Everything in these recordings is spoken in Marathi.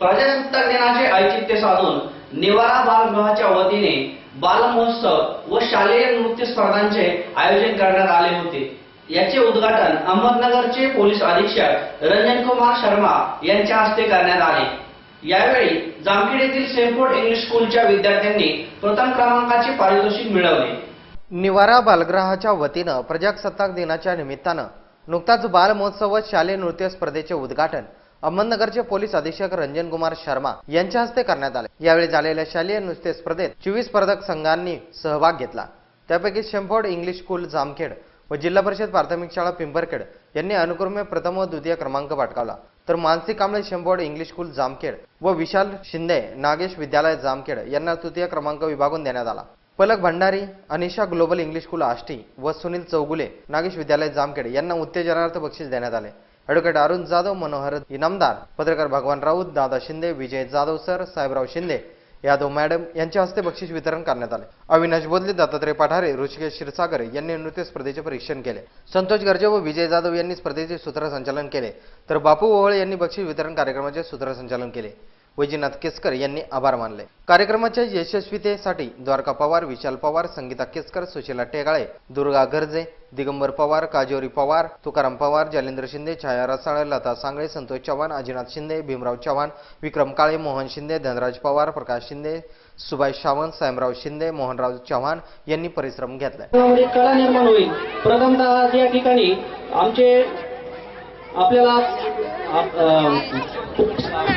प्रजासत्ताक दिनाचे औचित्य साधून निवारा बालगृहाच्या वतीने बालमहोत्सव व शालेय नृत्य स्पर्धांचे आयोजन करण्यात आले होते. याचे उद्घाटन अहमदनगरचे पोलीस अधीक्षक रंजन कुमार शर्मा यांच्या हस्ते करण्यात आले. यावेळी जामखेड येथील सेमफोर्ड इंग्लिश स्कूलच्या विद्यार्थ्यांनी प्रथम क्रमांकाचे पारितोषिक मिळवले. निवारा बालगृहाच्या वतीनं प्रजासत्ताक दिनाच्या निमित्तानं नुकताच बालमहोत्सव व शालेय नृत्य स्पर्धेचे उद्घाटन अहमदनगरचे पोलीस अधीक्षक रंजन कुमार शर्मा यांच्या हस्ते करण्यात आले. यावेळी झालेल्या शालेय नुसते स्पर्धेत चोवीस स्पर्धक संघांनी सहभाग घेतला. त्यापैकी शेंफोर्ड इंग्लिश स्कूल जामखेड व जिल्हा परिषद प्राथमिक शाळा पिंपरखेड यांनी अनुक्रमे प्रथम व द्वितीय क्रमांक पटकावला. तर Mansi Kamble Shenford English school Jamkhed व विशाल शिंदे नागेश विद्यालय जामखेड यांना तृतीय क्रमांक विभागून देण्यात आला. Palak Bhandari Anisha global English school Ashti व सुनील चौगुले नागेश विद्यालय जामखेड यांना उत्तेजनार्थ बक्षीस देण्यात आले. ॲडव्होकेट अरुण जाधव मनोहर इनामदार पत्रकार भगवान राऊत दादा शिंदे विजय जाधव सर साहेबराव शिंदे यादव मॅडम यांच्या हस्ते बक्षीस वितरण करण्यात आले. अविनाश बोदले दत्तात्रय पठारे ऋषिकेश क्षीरसागर यांनी नृत्य स्पर्धेचे परीक्षण केले. संतोष गर्जे व विजय जाधव यांनी स्पर्धेचे सूत्रसंचालन केले. तर बापू ओवळे यांनी बक्षीस वितरण कार्यक्रमाचे सूत्रसंचालन केले. वैजनाथ केसकर यांनी आभार मानले. कार्यक्रमाच्या यशस्वीतेसाठी द्वारका पवार विशाल पवार संगीता केसकर सुशीला टेगाळे दुर्गा गर्जे दिगंबर पवार काजोरी पवार तुकाराम पवार जालेंद्र शिंदे छाया रसाळ लता सांगळे संतोष चव्हाण अजिनाथ शिंदे भीमराव चव्हाण विक्रम काळे मोहन शिंदे धनराज पवार प्रकाश शिंदे सुभाष सावंत सायमराव शिंदे मोहनराव चव्हाण यांनी परिश्रम घेतला. निर्माण होईल. प्रथमतः या ठिकाणी आमचे आपल्याला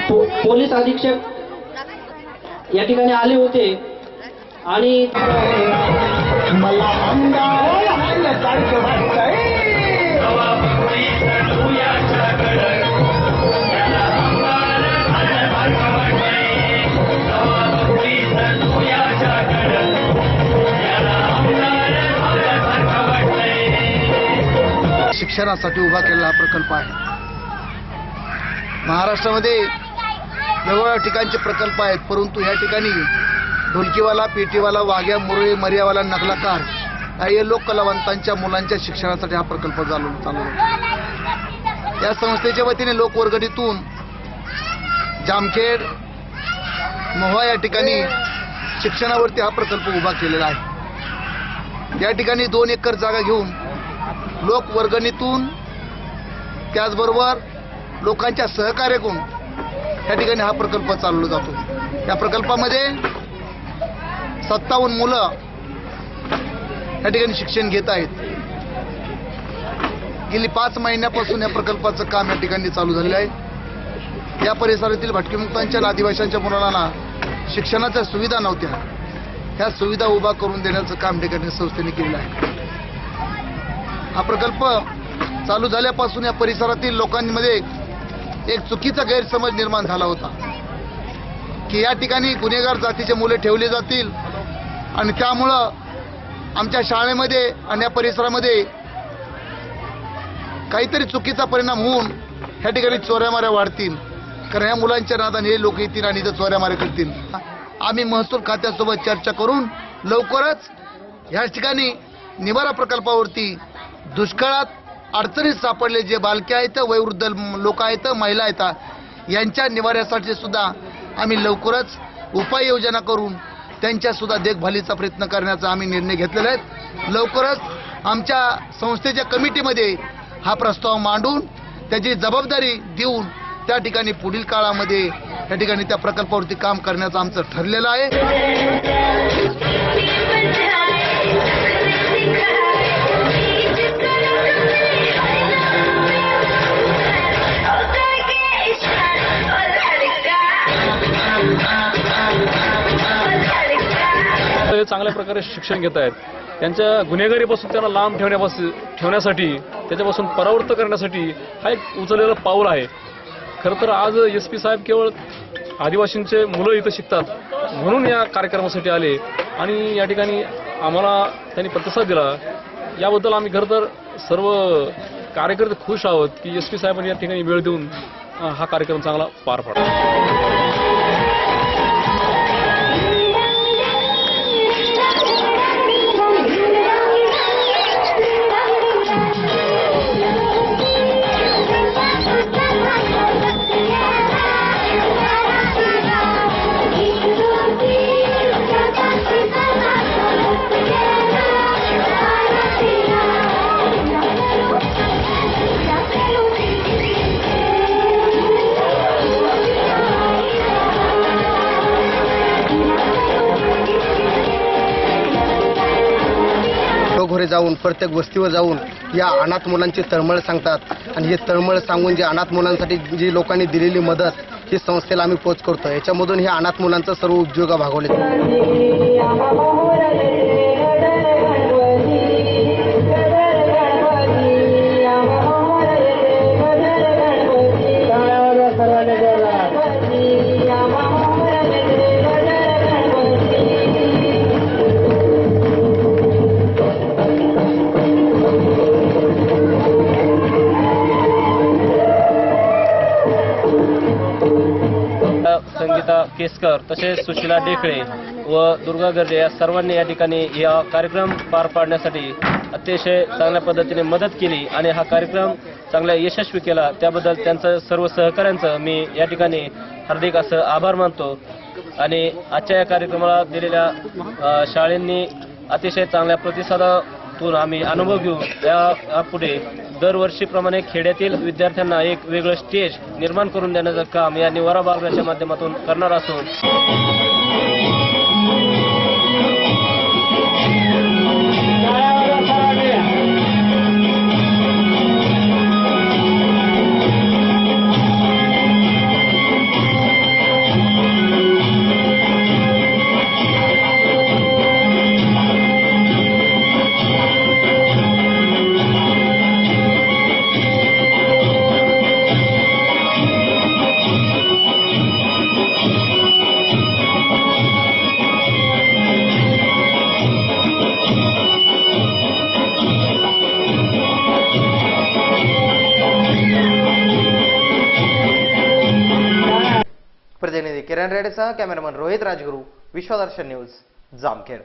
पो- पोलीस अधीक्षक या ठिकाणी आले होते आणि मला शिक्षणासाठी उभा केलेला हा प्रकल्प आहे. महाराष्ट्रामध्ये वेगवेगळ्या ठिकाणचे प्रकल्प आहेत परंतु या ठिकाणी ढोलकीवाला पेटीवाला वाघ्या मुरळी मर्यावाला नकलाकार या लोक कलावंतांच्या मुलांच्या शिक्षणासाठी हा प्रकल्प चालू चालू या संस्थेच्या वतीने लोकवर्गणीतून जामखेड मोहा या ठिकाणी शिक्षणावरती हा प्रकल्प उभा केलेला आहे. या ठिकाणी दोन एकर जागा घेऊन लोकवर्गणीतून त्याचबरोबर लोकांच्या सहकार्यातून या ठिकाणी हा प्रकल्प चालवला जातो. या प्रकल्पामध्ये सत्तावन्न मुलं या ठिकाणी शिक्षण घेत आहेत. गेली पाच महिन्यापासून या प्रकल्पाचं काम या ठिकाणी चालू झालेलं आहे. या परिसरातील भटकीमुक्तांच्या आणि आदिवासींच्या मुलांना शिक्षणाच्या सुविधा नव्हत्या. ह्या सुविधा उभा करून देण्याचं काम ठिकाणी संस्थेने केलेलं आहे. हा प्रकल्प चालू झाल्यापासून या परिसरातील लोकांमध्ये एक चुकीचा गैरसमज निर्माण झाला होता. की या ठिकाणी गुन्हेगार जातीचे मुले ठेवले जातील आणि त्यामुळं आमच्या शाळेमध्ये आणि या परिसरामध्ये काहीतरी चुकीचा परिणाम होऊन ह्या ठिकाणी चोऱ्यामाऱ्या वाढतील. कारण ह्या मुलांच्या नादाने हे लोक येतील आणि इथं चोऱ्यामाऱ्या करतील. आम्ही महसूल खात्यासोबत चर्चा करून लवकरच ह्या ठिकाणी निवारा प्रकल्पावरती दुष्काळात अडचणीत सापडले जे बालके आहेत वयोवृद्ध लोक आहेत महिला आहेत यांच्या निवाऱ्यासाठी सुद्धा आम्ही लवकरच उपाययोजना करून त्यांच्यासुद्धा देखभालीचा प्रयत्न करण्याचा आम्ही निर्णय घेतलेला आहे. लवकरच आमच्या संस्थेच्या कमिटीमध्ये हा प्रस्ताव मांडून त्याची जबाबदारी देऊन त्या ठिकाणी पुढील काळामध्ये त्या ठिकाणी त्या प्रकल्पावरती काम करण्याचं आमचं ठरलेलं आहे. प्रकारे शिक्षण घेत आहेत. त्यांच्या गुन्हेगारीपासून त्यांना लांब ठेवण्यापासून ठेवण्यासाठी त्याच्यापासून परावृत्त करण्यासाठी हा एक उचललेलं पाऊल आहे. खरं तर आज एस पी साहेब केवळ आदिवासींचे मुलं इथं शिकतात म्हणून या कार्यक्रमासाठी आले आणि या ठिकाणी आम्हाला त्यांनी प्रतिसाद दिला. याबद्दल आम्ही खरं तर सर्व कार्यकर्ते खुश आहोत की एस पी साहेबांनी या ठिकाणी वेळ देऊन हा कार्यक्रम चांगला पार पाडला. जाऊन प्रत्येक वस्तीवर जाऊन या अनाथ मुलांची तळमळ सांगतात. आणि हे तळमळ सांगून जे अनाथ मुलांसाठी जी लोकांनी दिलेली मदत ही संस्थेला आम्ही पोच करतो याच्यामधून ह्या अनाथ मुलांचं सर्व उद्योग भागवले केसकर तसेच सुशिला डेकळे व दुर्गा गर्जे या सर्वांनी या ठिकाणी या कार्यक्रम पार पाडण्यासाठी अतिशय चांगल्या पद्धतीने मदत केली आणि हा कार्यक्रम चांगल्या यशस्वी केला. त्याबद्दल त्यांचं सर्व सहकाऱ्यांचं मी या ठिकाणी हार्दिक असं आभार मानतो आणि आजच्या या कार्यक्रमाला दिलेल्या शाळेंनी अतिशय चांगल्या प्रतिसादातून आम्ही अनुभव घेऊ या पुढे दरवर्षीप्रमाणे खेड्यातील विद्यार्थ्यांना एक वेगळं स्टेज निर्माण करून देण्याचं काम या निवारा बालगृहाच्या माध्यमातून करणार असून. किरण रेडेसह कॅमेरामन रोहित राजगुरू विश्वदर्शन न्यूज जामखेड.